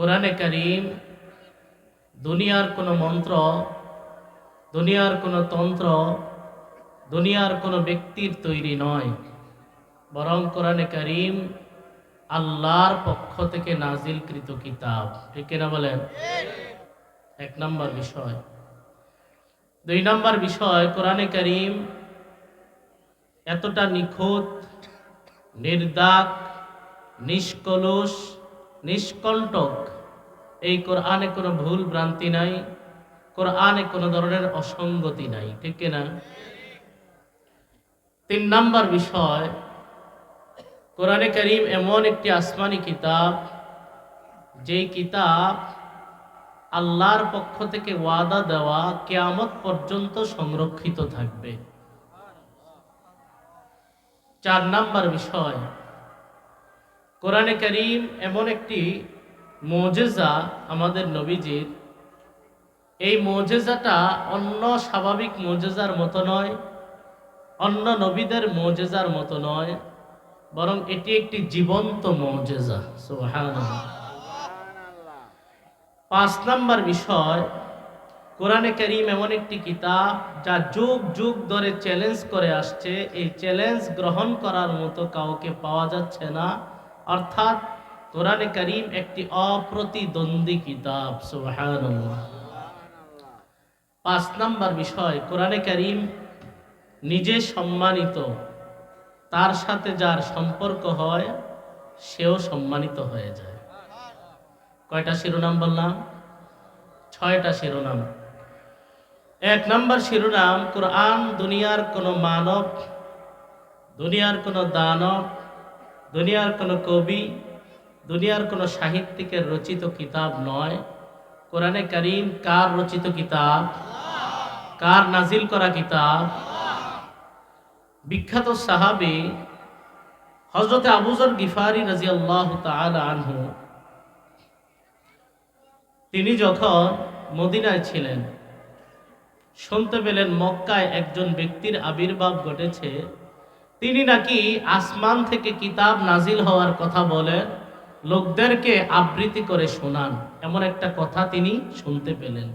কোরআনে করিম দুনিয়ার কোনো মন্ত্র, দুনিয়ার কোনো তন্ত্র, দুনিয়ার কোনো ব্যক্তির তৈরি নয়। বরং কোরআনে করিম আল্লাহর পক্ষ থেকে নাজিলকৃত কিতাব। ঠিক কিনা বলেন? এক নম্বর বিষয়। দুই নম্বর বিষয়, কোরআনে করিম এতটা নিখুঁত, নির্দাক, নিষ্কলুষ নিষ্কণ্টক। এই কোরআনে কোনো ভুল ভ্রান্তি নাই, কোরআনে কোনো ধরনের অসঙ্গতি নাই, ঠিক কিনা তিন নাম্বার বিষয়, কোরআনে করিম এমন একটি আসমানি কিতাব, যেই কিতাব আল্লাহর পক্ষ থেকে ওয়াদা দেওয়া কেয়ামত পর্যন্ত সংরক্ষিত থাকবে। চার নাম্বার বিষয় কোরআনে করিম এমন একটি মজেজা আমাদের নবীজির। এই মজেজাটা অন্য স্বাভাবিক মজেজার মতো নয়, অন্য নবীদের মজেজার মতো নয়, বরং এটি একটি জীবন্ত মোজেজা। পাঁচ নাম্বার বিষয়, কোরআনে করিম এমন একটি কিতাব যা যুগ যুগ ধরে চ্যালেঞ্জ করে আসছে। এই চ্যালেঞ্জ গ্রহণ করার মতো কাউকে পাওয়া যাচ্ছে না। অর্থাৎ কোরআনে করিম একটি অপ্রতিদ্বন্দ্বী কিতাব, সুবহানাল্লাহ। পাঁচ নাম্বার বিষয়, কোরআনে করিম নিজে সম্মানিত, তার সাথে যার সম্পর্ক হয়, সেও সম্মানিত হয়ে যায়। কয়টা শিরোনাম বললাম? ছয়টা শিরোনাম। এক নম্বর শিরোনাম, কোরআন দুনিয়ার কোনো মানব, দুনিয়ার কোনো দানব দুনিয়ার কোনো কবি, দুনিয়ার কোনো সাহিত্যিকের রচিত কিতাব নয়। কোরআনে করিম কার রচিত কিতাব? কার নাজিল করা কিতাব? বিখ্যাত সাহাবি হজরতে আবুজর গিফারি রাজি আল্লাহ আনহু, তিনি যখন মদিনায় ছিলেন, শুনতে পেলেন মক্কায় একজন ব্যক্তির আবির্ভাব ঘটেছে। তিনি নাকি আসমান থেকে কিতাব নাজিল হওয়ার কথা বলেন লোকদেরকে আবৃত্তি করে শোনান। এমন একটা কথা তিনি শুনতে পেলেন।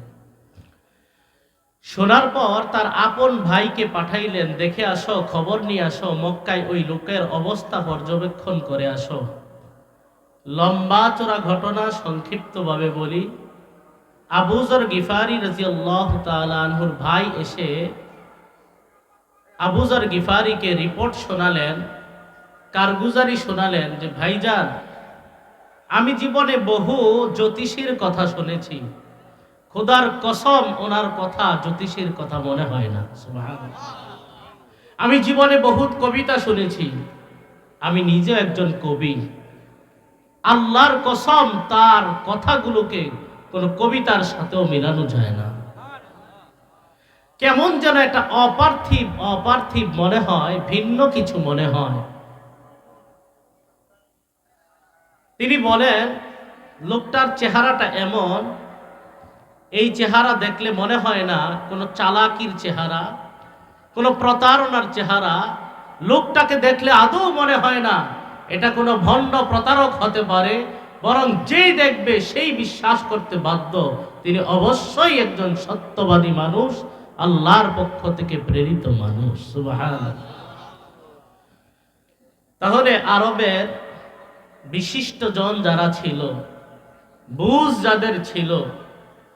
শোনার পর তার আপন ভাইকে পাঠাইলেন, দেখে আসো, খবর নিয়ে আসো, মক্কায় ওই লোকের অবস্থা পর্যবেক্ষণ করে আসো। লম্বা চোরা ঘটনা সংক্ষিপ্তভাবে বলি। আবুজর গিফারি রাজিয়াল্লাহ আনহুর ভাই এসে আবুজর গিফারিকে রিপোর্ট শোনালেন, কারগুজারি শোনালেন যে, ভাইজান, আমি জীবনে বহু জ্যোতিষীর কথা শুনেছি। খোদার কসম ওনার কথা জ্যোতিষীর কথা মনে হয় না। আমি জীবনে বহুত কবিতা শুনেছি। আমি নিজে একজন কবি। আল্লাহর কসম তার কথাগুলোকে কোনো কবিতার সাথেও মেলানো যায় না। কেমন যেন একটা অপার্থিব অপার্থিব মনে হয়, ভিন্ন কিছু মনে হয়। তিনি বলেন, লোকটার চেহারাটা এমন, এই চেহারা দেখলে মনে হয় না কোনো চালাকির চেহারা, কোনো প্রতারণার চেহারা। লোকটাকে দেখলে আদৌ মনে হয় না এটা কোনো ভণ্ড প্রতারক হতে পারে, বরং যেই দেখবে সেই বিশ্বাস করতে বাধ্য। তিনি অবশ্যই একজন সত্যবাদী মানুষ আল্লাহর পক্ষ থেকে প্রেরিত মানুষ। তাহলে আরবের বিশিষ্ট জন যারা ছিল, বুঝ যাদের ছিল,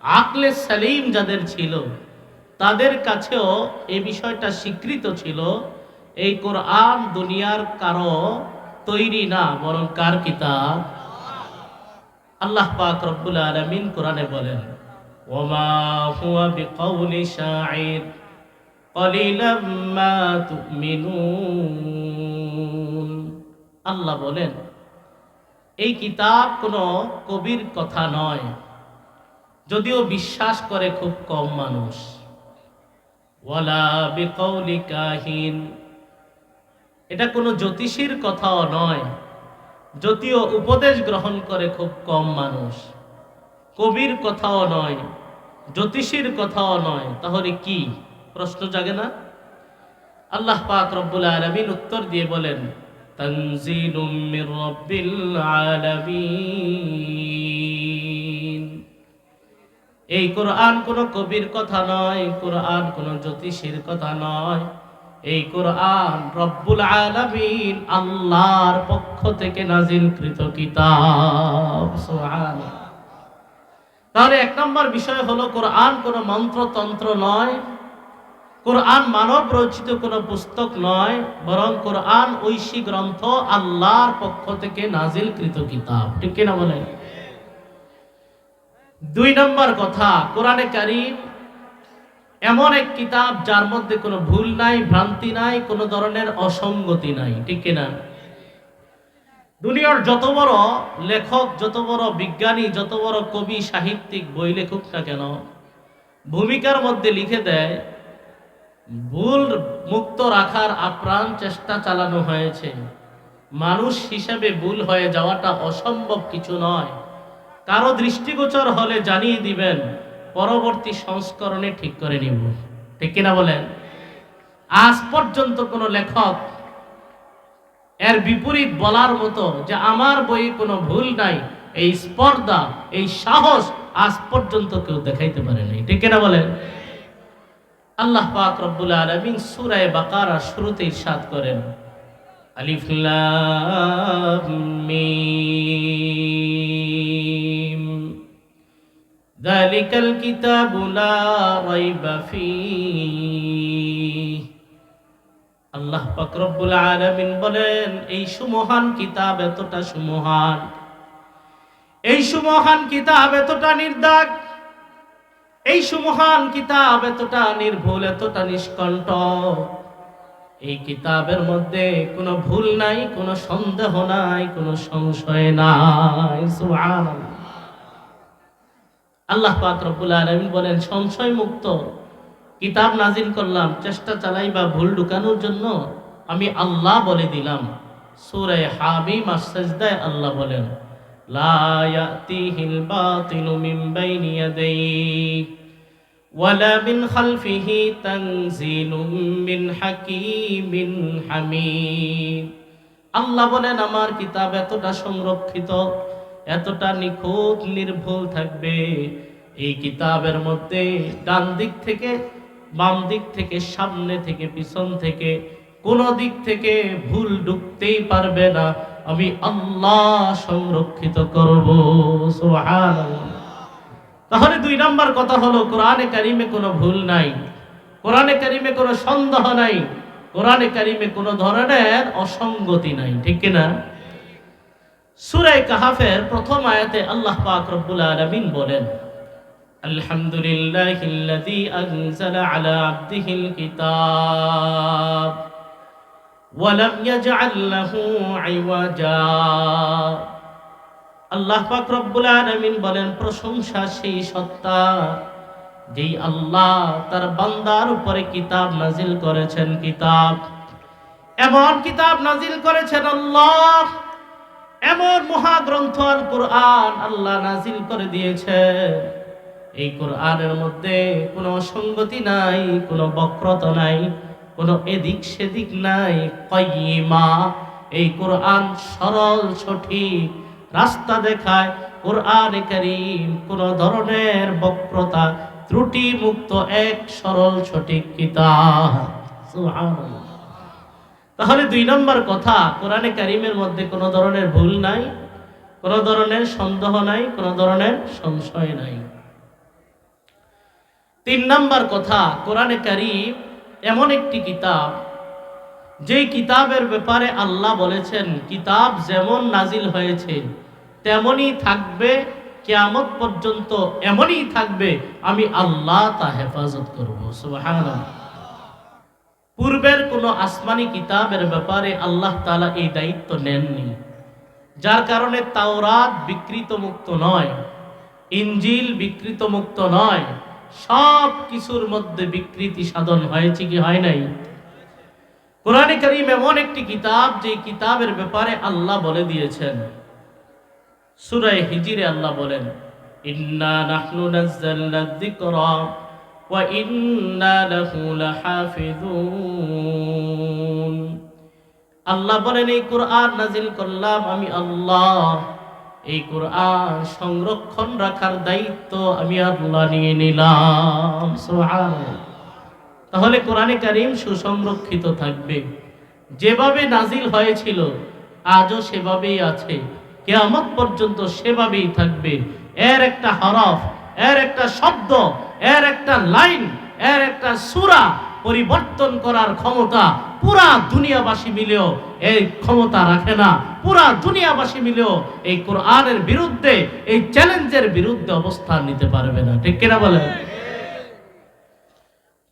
আকলে সালিম যাদের ছিল, তাদের কাছেও এই বিষয়টা স্বীকৃত ছিল, এই কোরআন দুনিয়ার কারও তৈরি না, বরং কার কিতাব আল্লাহ পাক রব্বুল আলামিন কোরআনে বলেন ওমা হুয়া বিকাউলি শাইর কলিলাম মা তুমিনুন আল্লাহ বলেন, এই কিতাব কোনো কবির কথা নয়, যদিও বিশ্বাস করে খুব কম মানুষ। ওয়ালা বিকৌলি কাহিন, এটা কোনো জ্যোতিষীর কথাও নয়, যদিও উপদেশ গ্রহণ করে খুব কম মানুষ। কবির কথাও নয় জ্যোতিষীর কথাও নয়, তাহলে কি? প্রশ্ন জাগে না? আল্লাহ পাক রব্বুল আলামিন উত্তর দিয়ে বলেন এই কোরআন কোনো কবির কথা নয়, কোরআন কোনো জ্যোতিষীর কথা নয়। এই কোরআন রব্বুল আলামিন আল্লাহর পক্ষ থেকে নাজিলকৃত কিতাব তাহলে এক নম্বর বিষয় হলো, কোরআন কোনো মন্ত্রতন্ত্র নয়, কোরআন মানব রচিত কোনো পুস্তক নয়, বরং কোরআন ঐশী গ্রন্থ আল্লাহর পক্ষ থেকে নাজিলকৃত কিতাব। ঠিক কিনা বলেন দুই নম্বর কথা, কোরআনে কারিম এমন এক কিতাব যার মধ্যে কোনো ভুল নাই, ভ্রান্তি নাই, কোনো ধরনের অসঙ্গতি নাই। ঠিক কিনা? দুনিয়ার যত বড় লেখক, যত বড় বিজ্ঞানী, যত বড় কবি, সাহিত্যিক, বই লেখক না কেন, ভূমিকার মধ্যে লিখে দেয়, ভুল মুক্ত রাখার আপ্রাণ চেষ্টা চালানো হয়েছে। মানুষ হিসেবে ভুল হয়ে যাওয়াটা অসম্ভব কিছু নয়। কারও দৃষ্টিগোচর হলে জানিয়ে দিবেন, পরবর্তী সংস্করণে ঠিক করে নিব। ঠিক কিনা বলেন? আজ পর্যন্ত কোনো লেখক এর বিপরীত বলার মতো যে আমার বইয়ে কোনো ভুল নাই, এই স্পর্ধা, এই সাহস আজ পর্যন্ত কেউ দেখাইতে পারে নাই। ঠিক কিনা বলেন? আল্লাহ পাক রব্বুল আলামিন সূরা বাকারা শুরুতে ইরশাদ করেন, আলিফ লাম মিম। যালিকাল কিতাবু লা রাইবা ফীহ। আল্লাহ পাক রব্বুল আলামিন বলেন, এই সুমহান কিতাব এতটা সুমহান। এই সুমহান কিতাব এতটা নির্দাগ এই সুমহান কিতাব এতটা নির্ভুল, এতটা নিষ্কণ্ঠ। এই কিতাবের মধ্যে কোনো ভুল নাই, কোনো সন্দেহ নাই, কোনো সংশয় নাই। আল্লাহ পাক রব্বুল আলামিন বলেন সংশয় মুক্ত কিতাব নাজিল করলাম, চেষ্টা চালাই বা ভুল ঢুকানোর জন্য আমি আল্লাহ বলে দিলাম। সূরা হামিম আর আল্লাহ বলেন আল্লাহ বলেন, আমার কিতাব এতটা সংরক্ষিত, এতটা নিখুঁত, নির্ভুল থাকবে। এই কিতাবের মধ্যে ডান দিক থেকে বাম দিক থেকে, সামনে থেকে, পিছন থেকে, কোন দিক থেকে ভুল ঢুকতেই পারবে না। আমি আল্লাহ সংরক্ষিত করব। তাহলে দুই নাম্বার কথা হলো, কোরআনে কারিমে কোনো ভুল নাই, কোরআনে কারিমে কোনো সন্দেহ নাই, কোরআনে কারিমে কোনো ধরনের অসঙ্গতি নাই, ঠিক কিনা সূরা কাহাফের প্রথম আয়াতে আল্লাহ পাক রব্বুল আলামিন বলেন আলহামদুলিল্লাহিল্লাযী আনজালা আলা আবদিহিল কিতাব ওয়ালাম ইয়াজআল লাহু ইওয়াজা। আল্লাহ পাক রব্বুল আলামিন বলেন, প্রশংসা সেই সত্তা যেই আল্লাহ তার বান্দার উপরে কিতাব নাজিল করেছেন, কিতাব। এমন কিতাব নাজিল করেছেন আল্লাহ, এমন মহাগ্রন্থ আল কোরআন আল্লাহ নাজিল করে দিয়েছে এই কোরআনের মধ্যে কোনো অসঙ্গতি নাই, কোনো বক্রতা নাই, কোনো এদিক সেদিক নাই। কয়িমা এই কোরআন সরল, সঠিক রাস্তা দেখায়। কোরআন করিম কোনো ধরনের বক্রতা ত্রুটি মুক্ত এক সরল, সঠিক কিতাব। তাহলে দুই নম্বর কথা, কোরআনে কারিমের মধ্যে কোনো ধরনের ভুল নাই, কোনো ধরনের সন্দেহ নাই, কোনো ধরনের সংশয় নাই। তিন নম্বর কথা, কোরআনে কারিম এমন একটি কিতাব, যেই কিতাবের ব্যাপারে আল্লাহ বলেছেন, কিতাব যেমন নাজিল হয়েছে, তেমনই থাকবে, কেয়ামত পর্যন্ত এমনই থাকবে, আমি আল্লাহ তা হেফাজত করব। পূর্বের কোনো আসমানি কিতাবের ব্যাপারে আল্লাহ তালা এই দায়িত্ব নেননি, যার কারণে তাওরাত বিকৃত মুক্ত নয় ইঞ্জিল বিকৃত মুক্ত নয় সব কিছুর মধ্যে বিকৃতি সাধন হয়েছে কি হয় নাই? কোরআনে করিম এমন একটি কিতাব যে কিতাবের ব্যাপারে আল্লাহ বলে দিয়েছেন। সুরায় হিজিরে আল্লাহ বলেন আল্লাহ বলেন, এই কোরআন নাজিল করলাম আমি আল্লাহ। এই কোরআন সংরক্ষণ রাখার দায়িত্ব আমি আল্লাহ নিয়ে নিলাম। তাহলে কোরআনে কারিম সুসংরক্ষিত থাকবে। যেভাবে নাজিল হয়েছিল, আজও সেভাবেই আছে। কেয়ামত পর্যন্ত সেভাবেই থাকবে। এর একটা হরফ, এর একটা শব্দ, এর একটা লাইন, এর একটা সুরা পরিবর্তন করার ক্ষমতা পুরা দুনিয়াবাসী মিলেও এই ক্ষমতা রাখে না। পুরা দুনিয়াবাসী মিলেও এই কোরআনের বিরুদ্ধে, এই চ্যালেঞ্জের বিরুদ্ধে অবস্থান নিতে পারবে না। ঠিক কিনা বলেন?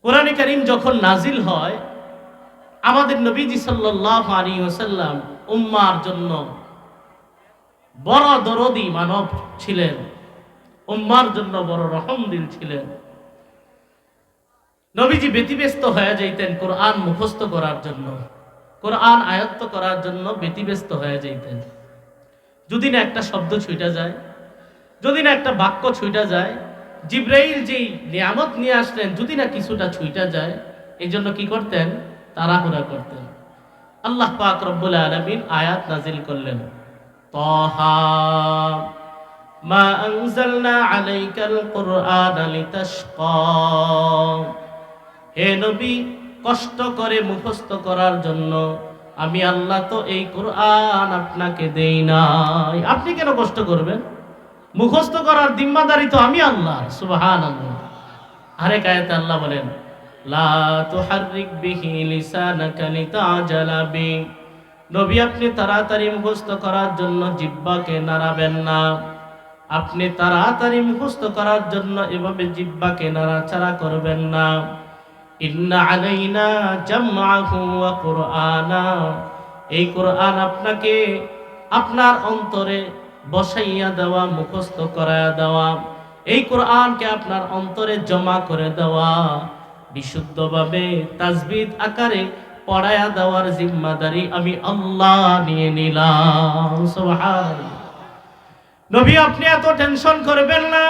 কোরআনে কারিম যখন নাজিল হয়, আমাদের নবীজি আলাইহি ওয়াসাল্লাম উম্মার জন্য বড় দরদি মানব ছিলেন, উম্মার জন্য বড় রহম দিল ছিলেন। নবীজি ব্যতিব্যস্ত হয়ে যাইতেন কোরআন মুখস্থ করার জন্য। কোরআন আয়ত্ত করার জন্য ব্যতিব্যস্ত হয়ে যাইতেন। যদি না একটা শব্দ ছুইটা যায়, যদি না একটা বাক্য ছুইটা যায়, জিব্রাইল যেই নিয়ামত নিয়ে আসলেন, যদি না কিছুটা ছুইটা যায় এই জন্য কি করতেন? তাড়াহুড়া করতেন। আল্লাহ পাক রব্বুল আলামিন আয়াত নাজিল করলেন। তহা মা আনজালনা আলাইকাল কুরআন লিতাশকা। হে নবী, কষ্ট করে মুখস্থ করার জন্য আমি আল্লাহ তো এই কোরআন আপনাকে দেই নাই। আপনি কেন কষ্ট করবেন? মুখস্থ করার জিম্মাদারি তো আমি আল্লাহ সুবহান আল্লাহ আরেক আয়াতে আল্লাহ বলেন, লা তুহাররিক বিহি লিসানাকা লিতাজালা বি। নবী, আপনি তাড়াতাড়ি মুখস্থ করার জন্য জিব্বাকে নাড়াবেন না। আপনি তাড়াতাড়ি মুখস্থ করার জন্য এভাবে জিব্বাকে নাড়াচাড়া করবেন না। ইন্না এই কোরআন আপনাকে আপনার অন্তরে বসাইয়া দেওয়া, মুখস্থ করায়া দেওয়া। এই কোরআনকে আপনার অন্তরে জমা করে দেওয়া। বিশুদ্ধভাবে তাজবিদ আকারে পড়ায়া দেওয়ার জিম্মাদারি আমি আল্লাহ নিয়ে নিলাম। নবী, আপনি এত টেনশন করবেন না।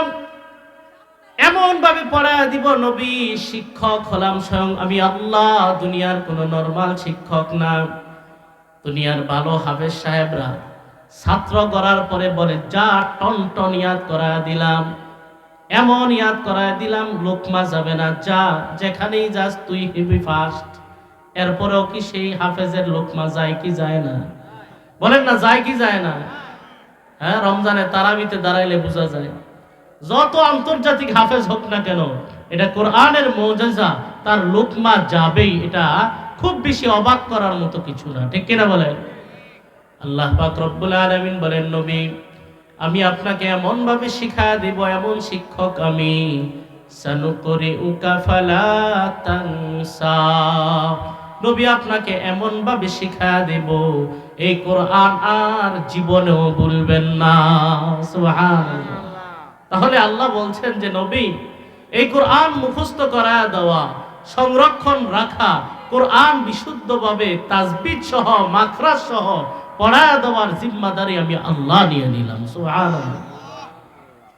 এমন ভাবে পড়ায় দিব, নবী, শিক্ষক হলাম স্বয়ং আমি আল্লাহ, দুনিয়ার কোনো নর্মাল শিক্ষক না। দুনিয়ার ভালো হাফেজ সাহেবরা ছাত্র করার পরে বলে, যা টন টন ইয়াদ করায় দিলাম, এমন ইয়াদ করায় দিলাম, লোকমা যাবে না, যা, যেখানেই যাস তুই হেবি ফার্স্ট এরপরেও কি সেই হাফেজের লোকমা যায় কি যায় না? বলেন না, যায় কি যায় না? হ্যাঁ রমজানে তারাবিতে দাঁড়াইলে বোঝা যায়। যত আন্তর্জাতিক হাফেজ হোক না কেন, এটা কোরআনের মৌজাজা, তার লোকমা যাবেই, এটা খুব বেশি অবাক করার মতো কিছু না। ঠিক কিনা বলেন? আল্লাহ পাক রব্বুল আলামিন বলেন, নবী, আমি আপনাকে এমন ভাবে শিখা দেব, এমন শিক্ষক আমি সানুকরি নবী আপনাকে এমন ভাবে শিখা দেব, এই কোরআন আর জীবনেও ভুলবেন না। সুবহানাল্লাহ। তাহলে আল্লাহ বলছেন যে, নবী, এই কোরআন মুখস্থ করা দেওয়া, সংরক্ষণ রাখা, কোরআন বিশুদ্ধভাবে তাজবিদ সহ, মাখরাজ সহ পড়ায় দেওয়ার জিম্মাদারি আমি আল্লাহ নিয়ে নিলাম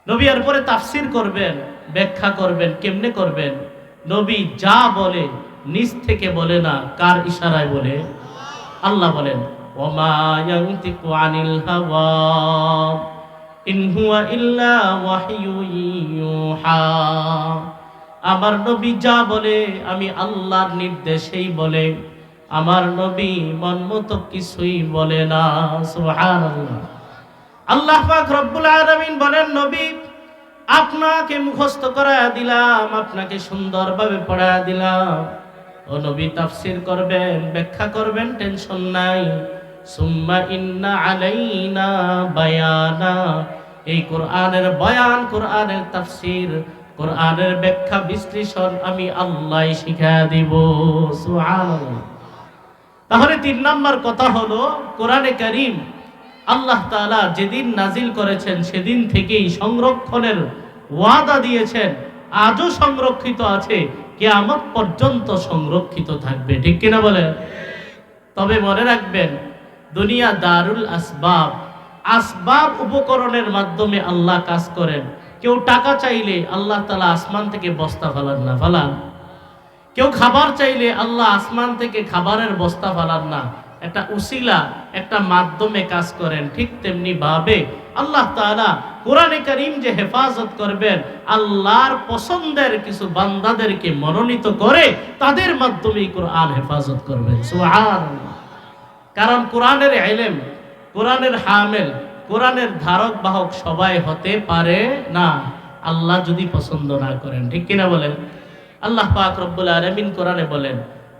নবী, এরপরে তাফসির করবেন, ব্যাখ্যা করবেন, কেমনে করবেন? নবী যা বলে, নিজ থেকে বলে না, কার ইশারায় বলে? আল্লাহ বলেন, ওমা আনিল হাওয়া। ইন হুয়া ইল্লা ইউহা। আমার নবী যা বলে, আমি আল্লাহর নির্দেশেই বলে। আমার নবী মন মতো কিছুই বলে না, সুবহানাল্লাহ। আল্লাহ পাক রব্বুল আলামিন বলেন, নবী, আপনাকে মুখস্থ করায়া দিলাম, আপনাকে সুন্দরভাবে পড়ায়া দিলাম। ও নবী, তাফসির করবেন, ব্যাখ্যা করবেন, টেনশন নাই। সুম্মা ইন্না আলাইনা বায়ানা। এই কোরআনের বয়ান, কোরআনের তাফসির, কোরআনের ব্যাখ্যা বিশ্লেষণ আমি আল্লাহ শিখা দিব। তাহলে তিন নম্বর কথা হলো, কোরআনে কারিম আল্লাহ তাআলা যেদিন নাজিল করেছেন, সেদিন থেকেই সংরক্ষণের ওয়াদা দিয়েছেন। আজও সংরক্ষিত আছে, কিয়ামত পর্যন্ত সংরক্ষিত থাকবে, ঠিক কিনা বলেন? তবে মনে রাখবেন, দুনিয়া দারুল আসবাব আসবাব উপকরণের মাধ্যমে আল্লাহ কাজ করেন। কেউ টাকা চাইলে আল্লাহ তালা আসমান থেকে বস্তা ফালান না, ফালান। কেউ খাবার চাইলে আল্লাহ আসমান থেকে খাবারের বস্তা ফালান না। একটা উসিলা, একটা মাধ্যমে কাজ করেন, ঠিক তেমনি ভাবে আল্লাহ তাআলা কোরআনে কারীম যে হেফাজত করবেন, আল্লাহর পছন্দের কিছু বান্দাদেরকে মনোনীত করে তাদের মাধ্যমে কোরআন হেফাজত করবেন। কারণ কোরআনের এলেম কোরআনের হামেল, কোরআনের ধারক বাহক সবাই হতে পারে না। আল্লাহ যদি পছন্দ না করেন, ঠিক কিনা বলেন? আল্লাহ পাক রব্বুল আলামিন কোরআনে বলেন,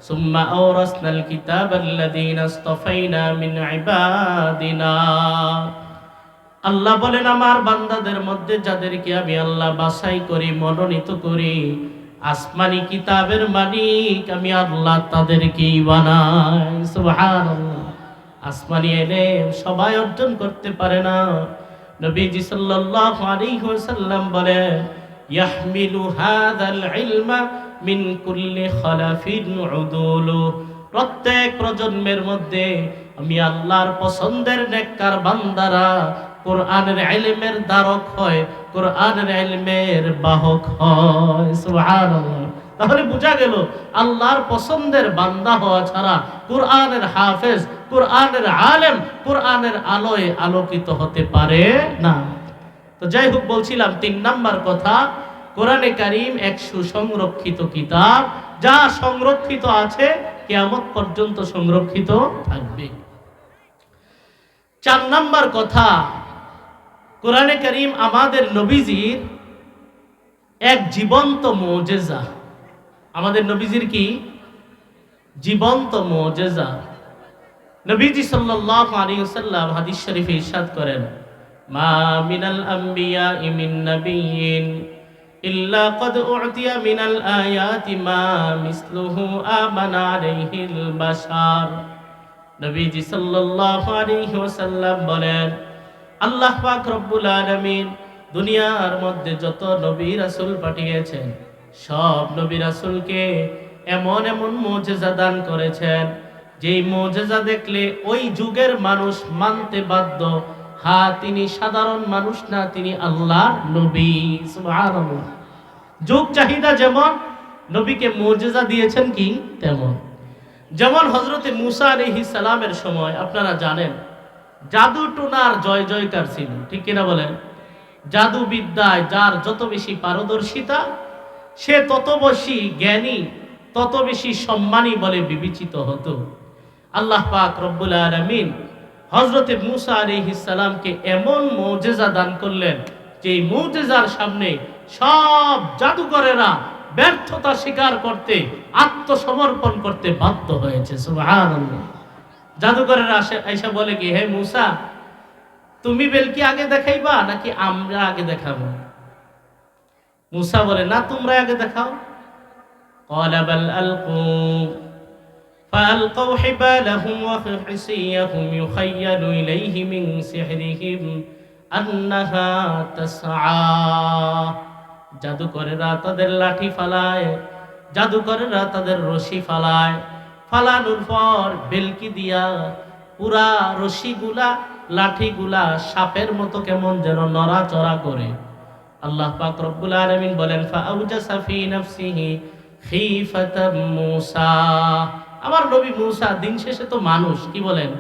সুম্মা আওরাসনাল কিতাবাল্লাযীনা ইসতাফাইনা মিন ইবাদিনা। আল্লাহ বলেন, আমার বান্দাদের মধ্যে যাদেরকে আমি আল্লাহ বাছাই করি, মনোনীত করি, আসমানি কিতাবের মালিক আমি আল্লাহ তাদেরকেই বানাই। সুবহানাল্লাহ। আসমানি এলে সবাই অর্জন করতে পারে না। নবীজি সাল্লাল্লাহু আলাইহি ওয়াসাল্লাম বলেন, ইয়াহমিলু হাযাল ইলমা মিন কুল্লি খালাফিন উদুলু। প্রত্যেক প্রজন্মের মধ্যে আমি আল্লাহর পছন্দের নেককার বান্দারা কোরআনের ইলমের দ্বারক হয়, কোরআনের ইলমের বাহক হয়। সুবহানাল্লাহ। তাহলে বোঝা গেল, আল্লাহর পছন্দের বান্দা হওয়া ছাড়া কোরআনের হাফেজ, কোরআনের আলেম, কোরআনের আলোয় আলোকিত হতে পারে না। তো যাই হোক, বলছিলাম তিন নাম্বার কথা, কোরআনে কারিম এক সুসংরক্ষিত কিতাব, যা সংরক্ষিত আছে, কেয়ামত পর্যন্ত সংরক্ষিত থাকবে। চার নাম্বার কথা, কোরআনে কারিম আমাদের নবীজির এক জীবন্ত মোজেজা। আমাদের নবীজির কি? জীবন্ত মোজেজা। নবীজি সাল্লাল্লাহু আলাইহি হাদিস শরীফে ইরশাদ করেন, মা মিনাল মিন মিনাল আয়াতি মা মিসলুহু বলেন, আল্লাহ পাক দুনিয়ার মধ্যে যত নবী রাসূল পাঠিয়েছেন সব নবী রাসূলকে এমন এমন মুজিজা দান করেছেন, যেই মুজিজা দেখলে ওই যুগের মানুষ মানতে বাধ্য। হা তিনি সাধারণ মানুষ না, তিনি আল্লাহ নবী যুগ চাহিদা যেমন, নবীকে মুজিজা দিয়েছেন কি? তেমন। যেমন হজরতে মুসা আলাইহিস সালামের সময়, আপনারা জানেন, জাদু টোনার জয় জয়কার ছিল, ঠিক কিনা বলেন? জাদু বিদ্যায় যার যত বেশি পারদর্শিতা সে তত বেশি জ্ঞানী, তত বেশি সম্মানী বলে বিবেচিত হতো। আল্লাহ পাক রব্বুল আলামিন হজরতে মুসা আলাইহিস সালামকে এমন মৌজেজা দান করলেন যে মৌজেজার সামনে সব জাদুকরেরা ব্যর্থতা স্বীকার করতে, আত্মসমর্পণ করতে বাধ্য হয়েছে। জাদুকরের এসে বলে কি, হে মুসা, তুমি বেলকি আগে দেখাইবা নাকি আমরা আগে দেখাবো? মুসা বলে না তোমরা আগে দেখাও قال بل ألقوا فألقوا حبالهم وحصيهم يخيل إليه من سحرهم أنها تسعى জাদুকরেরা তাদের লাঠি ফালায় জাদুকরেরা তাদের রশি ফালায় ফালানোর পর বেলকি দিয়া পুরা রশিগুলা লাঠিগুলা সাপের মতো কেমন যেন নড়াচড়া করে আল্লাহ পাক রব্বুল আলামিন বলেন, ফাআউজাসা ফি নাফসিহি খিফাতাম মূসা। আমার নবী মূসা দিন শেষে তো মানুষ, কি বলেন?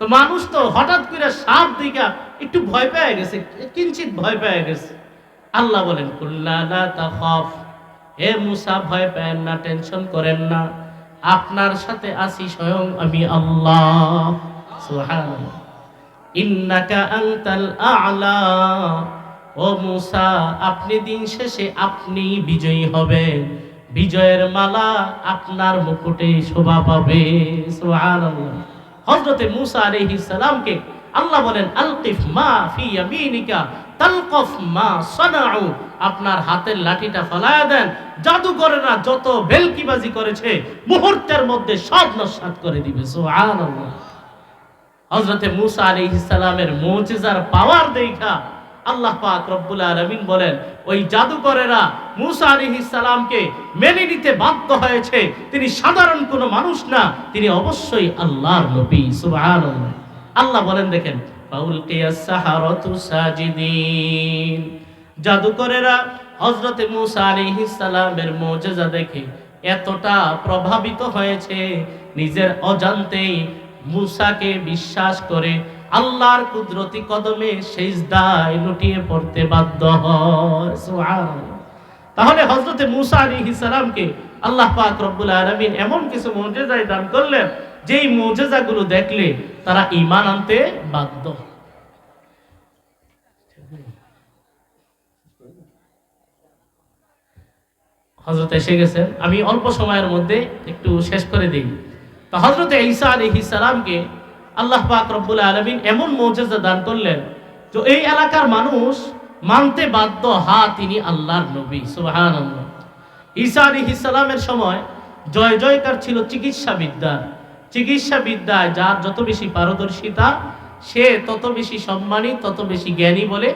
তো মানুষ তো হঠাৎ করে সাপ দিকা একটু ভয় পেয়ে গেছে, কিঞ্চিত ভয় পেয়ে গেছে। আল্লাহ বলেন, কুল্লা লা তাখাফ। হে মুসা, ভয় পেন না, টেনশন করেন না। আপনার সাথে আছি স্বয়ং আমি আল্লাহ। সুবহানাল্লাহ। ইন্নাকা আনতাল আ'লা। ও মুসা, আপনি দিন শেষে আপনি বিজয়ী হবেন। বিজয়ের মালা আপনার মুকুটে শোভা পাবে। হযরতে মুসা আলাইহিস সালামকে আল্লাহ বলেন, আলকিফ মা ফি ইয়ামিনিকা, তালকফ মা সানাউ। আপনার হাতের লাঠিটা ফলায়া দেন। জাদুকরেরা যত বেলকিবাজি করেছে, মুহূর্তের মধ্যে সব নস্বাত করে দিবে। সুবহানাল্লাহ। হযরতে মুসা আলাইহিস সালামের মুজিজার পাওয়ার দেখা আল্লাহ পাক রব্বুল আলামিন বলেন, ওই জাদুকরেরা মুসা আলাইহিস সালামকে মেনে নিতে বাধ্য হয়েছে। তিনি সাধারণ কোনো মানুষ না, তিনি অবশ্যই আল্লাহর নবী, সুবহানাল্লাহ। আল্লাহ বলেন, দেখেন জাদুকরেরা হযরতে মুসা আলাইহিস সালামের মুজিজা দেখে এতটা প্রভাবিত হয়েছে, নিজের অজান্তেই মুসাকে বিশ্বাস করে আল্লাহর কুদরতি কদমে সেজদায় লুটিয়ে পড়তে বাধ্য হয়। তাহলে হজরতে মুসা আলী সালামকে আল্লাহ পাক রব্বুল আলমিন এমন কিছু মৌজেজায় দান করলেন, যেই মৌজেজাগুলো দেখলে তারা ইমান আনতে বাধ্য হজরত এসে গেছেন। আমি অল্প সময়ের মধ্যে একটু শেষ করে দিই। তো হজরত ঈসা আলী সালামকে আল্লাহ পাক রব্বুল আলমিন এমন মৌজেজা দান করলেন তো এই এলাকার মানুষ মানতে বাধ্য, হা, তিনি আল্লাহর নবী সুবাহান ঈসা আলী সালামের সময় জয় জয়কার ছিল চিকিৎসা বিদ্যার চিকিৎসা বিদ্যায় যার যত বেশি পারদর্শিতা, সে তত বেশি সম্মানী, তত বেশি জ্ঞানী বলে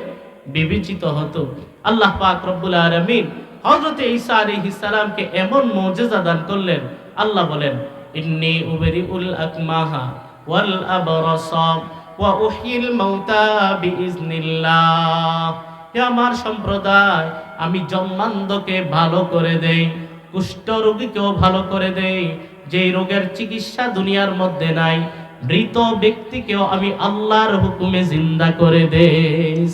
বিবেচিত হতো। আল্লাহ পাক রব্বুল আলমিন হজরত ঈসা আলী সালামকে এমন মৌজেজা দান করলেন। আল্লাহ বলেন, ইন্নি উবেরি উল আকমাহা। উহিল মাউতা বিইজনিল্লাহ। হে আমার সম্প্রদায়, আমি জন্মান্ধকে ভালো করে দেই, কুষ্ঠ রোগীকেও ভালো করে দেই, যেই রোগের চিকিৎসা দুনিয়ার মধ্যে নাই, মৃত ব্যক্তিকেও আমি আল্লাহর হুকুমে জিন্দা করে দেই।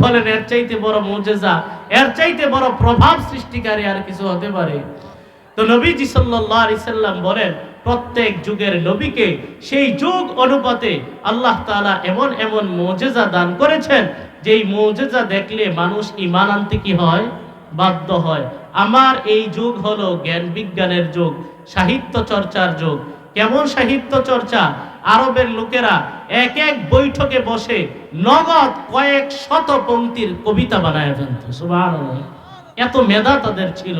বলেন, এর চাইতে বড় মুজেজা, এর চাইতে বড় প্রভাব সৃষ্টিকারী আর কিছু হতে পারে? তো নবীজি সাল্লাল্লাহু আলাইহি সাল্লাম বলেন প্রত্যেক যুগের নবীকে সেই যুগ অনুপাতে আল্লাহ তাআলা এমন এমন মুজেজা দান করেছেন, যেই মুজেজা দেখলে মানুষ ঈমান আনতে কি হয়? বাধ্য হয়। আমার এই যুগ হলো জ্ঞান বিজ্ঞানের যুগ, সাহিত্য চর্চার যুগ। কেমন সাহিত্য চর্চা? আরবের লোকেরা এক এক বৈঠকে বসে নগদ কয়েক শত পঙ্ক্তির কবিতা বানায় ফেলত। এত মেধা তাদের ছিল।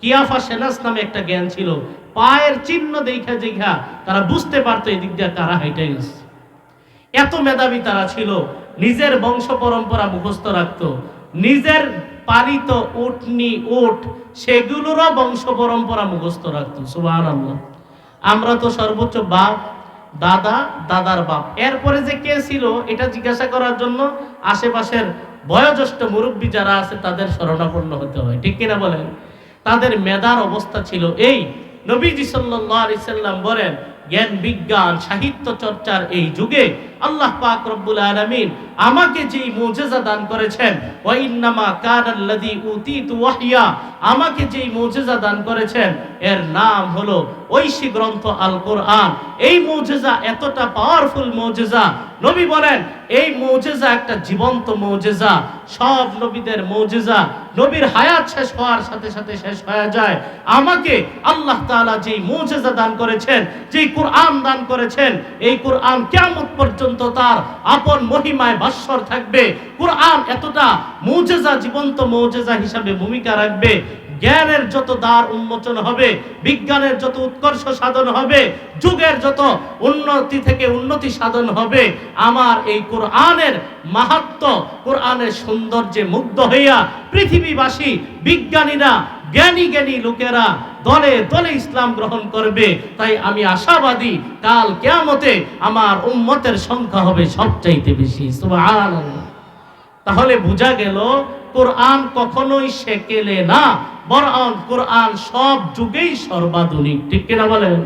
কিয়াফা সেনাস নামে একটা জ্ঞান ছিল। পায়ের চিহ্ন দেখা দেখা তারা বুঝতে পারতো এই দিক দিয়ে কারা হাইটে গেছে। এত মেধাবী তারা ছিল, নিজের বংশ পরম্পরা মুখস্থ রাখতো। নিজের পালিত উটনি উট, সেগুলোরও বংশ পরম্পরা মুখস্থ রাখতো। সুবাহ আমরা তো সর্বোচ্চ বাপ, দাদা, দাদার বাপ। এরপরে যে কে ছিল, এটা জিজ্ঞাসা করার জন্য আশেপাশের বয়োজ্যেষ্ঠ মুরব্বী যারা আছে, তাদের শরণাপন্ন হতে হয়। ঠিক কিনা বলেন? তাদের মেধার অবস্থা ছিল এই। নবীজি সাল্লাম বলেন জ্ঞান বিজ্ঞান সাহিত্য চর্চার এই যুগে আল্লাহ পাক রব্বুল আলামিন আমাকে যেই মুজিজা দান করেছেন ওয়া ইন্নামা কানাল্লাযী উতিতু ওয়াহিয়া আমাকে যেই মুজিজা দান করেছেন, এর নাম হলো ঐশী গ্রন্থ আল কোরআন এই মুজিজা এতটা পাওয়ারফুল মুজিজা। নবী বলেন, এই মুজিজা একটা জীবন্ত মুজিজা। সব নবীদের মুজিজা নবীর হায়াত শেষ হওয়ার সাথে সাথে শেষ হয়ে যায়। আমাকে আল্লাহ তাআলা যেই মুজিজা দান করেছেন, যেই কোরআন দান করেছেন, এই কোরআন কিয়ামত পর্যন্ত তার আপন মহিমায় ভাস্বর থাকবে। কোরআন এতটা মুজিজা, জীবন্ত মুজিজা হিসাবে ভূমিকা রাখবে। জ্ঞানের যত দ্বার উন্মোচন হবে, বিজ্ঞানের যত উৎকর্ষ সাধন হবে, যুগের যত উন্নতি থেকে উন্নতি সাধন হবে, আমার এই কোরআনের মাহাত্ম, কোরআনের সৌন্দর্যে মুগ্ধ হইয়া পৃথিবীবাসী, বিজ্ঞানীরা, জ্ঞানী জ্ঞানী লোকেরা দলে দলে ইসলাম গ্রহণ করবে, তাই আমি আশাবাদী কাল কেয়ামতে আমার উম্মতের সংখ্যা হবে সবচাইতে বেশি। তাহলে বোঝা গেল, কোরআন কখনোই সেকেলে না, বরং কোরআন সব যুগেই সর্বাধুনিক। ঠিক কিনা বলেন?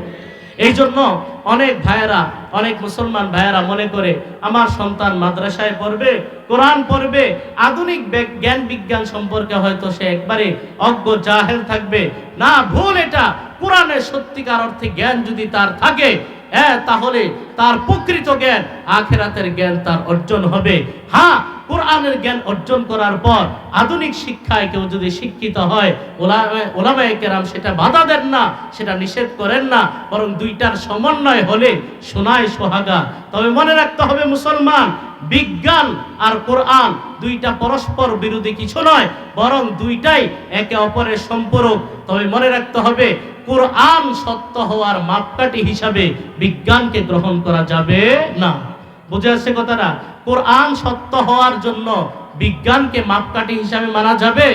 এই জন্য অনেক ভাইয়েরা, অনেক মুসলমান ভাইয়েরা মনে করে, আমার সন্তান মাদ্রাসায় পড়বে, কোরআন পড়বে, আধুনিক জ্ঞান বিজ্ঞান সম্পর্কে হয়তো সে একবারে অজ্ঞ, জাহেল থাকবে। না, ভুল এটা। কোরআনের সত্যিকার অর্থে জ্ঞান যদি তার থাকে হ্যাঁ তাহলে তার প্রকৃত জ্ঞান আখেরাতের জ্ঞান তার অর্জন হবে। হ্যাঁ কোরআনের জ্ঞান অর্জন করার পর আধুনিক শিক্ষায় কেউ যদি শিক্ষিত হয়, ওলামা- ওলামায়ে কেরাম সেটা বাধা দেন না, সেটা নিষেধ করেন না, বরং দুইটার সমন্বয় হলে সোনায় সোহাগা। তবে মনে রাখতে হবে মুসলমান, বিজ্ঞান আর কোরআন দুইটা পরস্পর বিরোধী কিছু নয়, বরং দুইটাই একে অপরের সম্পর্ক। তবে মনে রাখতে হবে, কোরআন সত্য হওয়ার মাপকাঠি হিসাবে বিজ্ঞানকে গ্রহণ করা যাবে না। বুঝে আসছে কথাটা? কোরআন সত্য হওয়ার জন্য বিজ্ঞানকে মাপকাঠি হিসাবে মানা যাবে?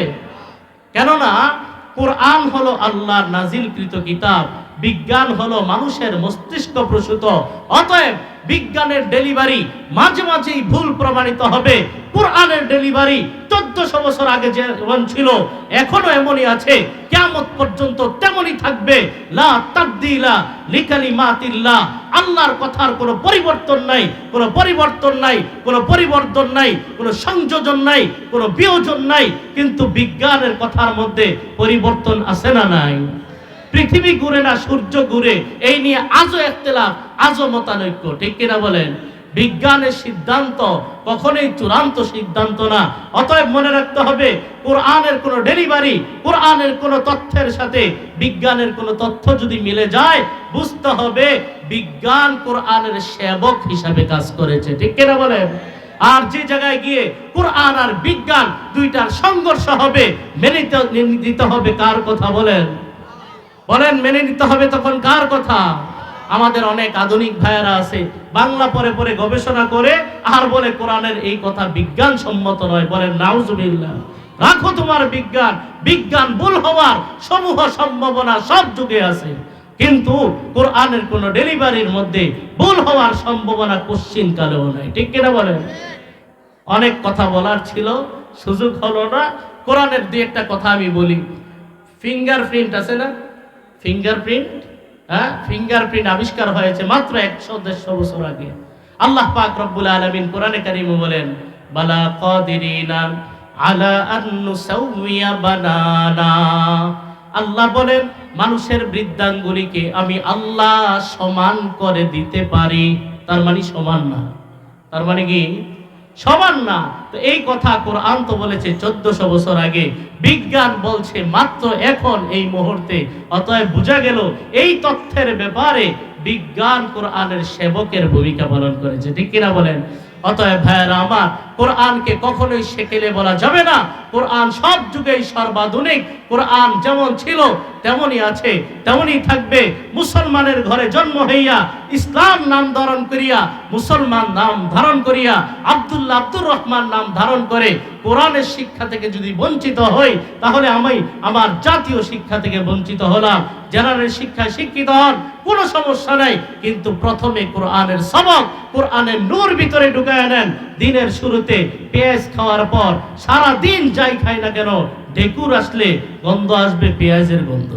কেননা, কোরআন হলো আল্লাহর নাজিলকৃত কিতাব। বিজ্ঞান হলো মানুষের মস্তিষ্ক প্রসূত। অতএব বিজ্ঞানের ডেলিভারি মাঝে মাঝেই ভুল প্রমাণিত হবে। কোরআনের ডেলিভারি চোদ্দশো বছর আগে যেমন ছিল, এখনও এমনই আছে। কেমন পর্যন্ত তেমনই থাকবে। লা তাবদিলা লিকালি মাতিল্লাহ আল্লাহর কথার কোনো পরিবর্তন নাই, কোনো পরিবর্তন নাই, কোনো পরিবর্তন নাই, কোনো সংযোজন নাই, কোনো বিয়োজন নাই। কিন্তু বিজ্ঞানের কথার মধ্যে পরিবর্তন আছে না নাই? পৃথিবী ঘুরে না, সূর্য ঘুরে, এই নিয়ে আজও একতলাফ, আজও মতানৈক্য, ঠিক কিনা বলেন? বিজ্ঞানের সিদ্ধান্ত কখনোই চূড়ান্ত সিদ্ধান্ত না। অতএব মনে রাখতে হবে, কোরআনের কোনো ডেলিভারি, কোরআনের কোনো তথ্যের সাথে বিজ্ঞানের কোনো তথ্য যদি মিলে যায়, বুঝতে হবে বিজ্ঞান কোরআনের সেবক হিসাবে কাজ করেছে, ঠিক কিনা বলেন? আর যে জায়গায় গিয়ে কোরআন আর বিজ্ঞান দুইটার সংঘর্ষ হবে, মেনে নিতে- হবে কার কথা বলেন? বলেন, মেনে নিতে হবে তখন কার কথা? আমাদের অনেক আধুনিক ভাইয়েরা আছে, বাংলা পরে পরে গবেষণা করে, আর বলে কোরআনের এই কথা বিজ্ঞান সম্মত নয় বলেন নাউজুবিল্লাহ। রাখো তোমার বিজ্ঞান বিজ্ঞান ভুল হওয়ার সমূহ সম্ভাবনা সব যুগে আছে। কিন্তু কোরআনের কোন ডেলিভারির মধ্যে ভুল হওয়ার সম্ভাবনা কোশ্চিন কালেও নাই, ঠিক কিনা বলেন? অনেক কথা বলার ছিল, সুযোগ হলো না। কোরআনের দুই একটা কথা আমি বলি। ফিঙ্গারপ্রিন্ট আছে না? ফিঙ্গারপ্রিন্ট হ্যাঁ? ফিঙ্গারপ্রিন্ট আবিষ্কার হয়েছে মাত্র একশো দেড়শো বছর আগে। আল্লাহ পাক রব্বুল আলমিন কোরআনে কারিমে বলেন, বালা কাদিরিনা আলা আন নুসাউইয়া বানানা। আল্লাহ বলেন, মানুষের বৃদ্ধাঙ্গুলিকে আমি আল্লাহ সমান করে দিতে পারি। তার মানে সমান না। তার মানে কি? সমান না। তো এই কথা কোরআন তো বলেছে চোদ্দশো বছর আগে। বিজ্ঞান বলছে মাত্র এখন এই মুহূর্তে। অতএব বোঝা গেল, এই তথ্যের ব্যাপারে বিজ্ঞান কোরআনের সেবকের ভূমিকা পালন করেছে। ঠিক কিনা বলেন? অতএব ভাইয়েরা আমার, কোরআনকে কখনোই সেকেলে বলা যাবে না। কোরআন সব যুগেই সর্বাধুনিক। কোরআন যেমন ছিল তেমনই আছে, তেমনই থাকবে। মুসলমানের ঘরে জন্ম হইয়া ইসলাম নাম ধারণ করিয়া, মুসলমান নাম ধারণ করিয়া, আব্দুল্লাহ আব্দুর রহমান নাম ধারণ করে কোরআনের শিক্ষা থেকে যদি বঞ্চিত হই, তাহলে আমি আমার জাতীয় শিক্ষা থেকে বঞ্চিত হলাম। জেনারেল শিক্ষায় শিক্ষিত হন, কোনো সমস্যা নাই, কিন্তু প্রথমে কোরআনের সবক, কোরআনের নূর ভিতরে ঢুকায় নেন। দিনের শুরুতে পেঁয়াজ খাওয়ার পর সারা দিন যাই খাই না কেন ঢেকুর আসলে গন্ধ আসবে, পেঁয়াজের গন্ধ।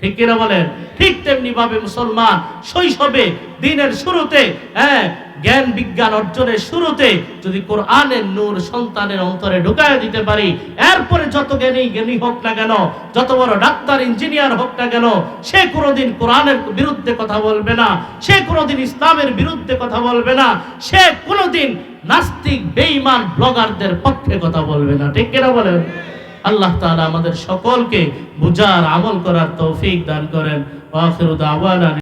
ঠিক কিনা বলেন? ঠিক তেমনি ভাবে মুসলমান শৈশবে, দিনের শুরুতে হ্যাঁ জ্ঞান বিজ্ঞান অর্জনের শুরুতে যদি কোরআনের নূর সন্তানের অন্তরে ঢুকায় দিতে পারি, এরপরে যত জ্ঞানী জ্ঞানী হোক না কেন, যত বড় ডাক্তার, ইঞ্জিনিয়ার হোক না কেন, সে কোনোদিন কোরআনের বিরুদ্ধে কথা বলবে না, সে কোনোদিন ইসলামের বিরুদ্ধে কথা বলবে না, সে কোনোদিন নাস্তিক, বেঈমান, ব্লগারদের পক্ষে কথা বলবে না। ঠিক কিনা বলেন? আল্লাহ তাআলা আমাদের সকলকে বুঝার আমল করার তৌফিক দান করেন। ওয়া আখিরু দাওয়ানা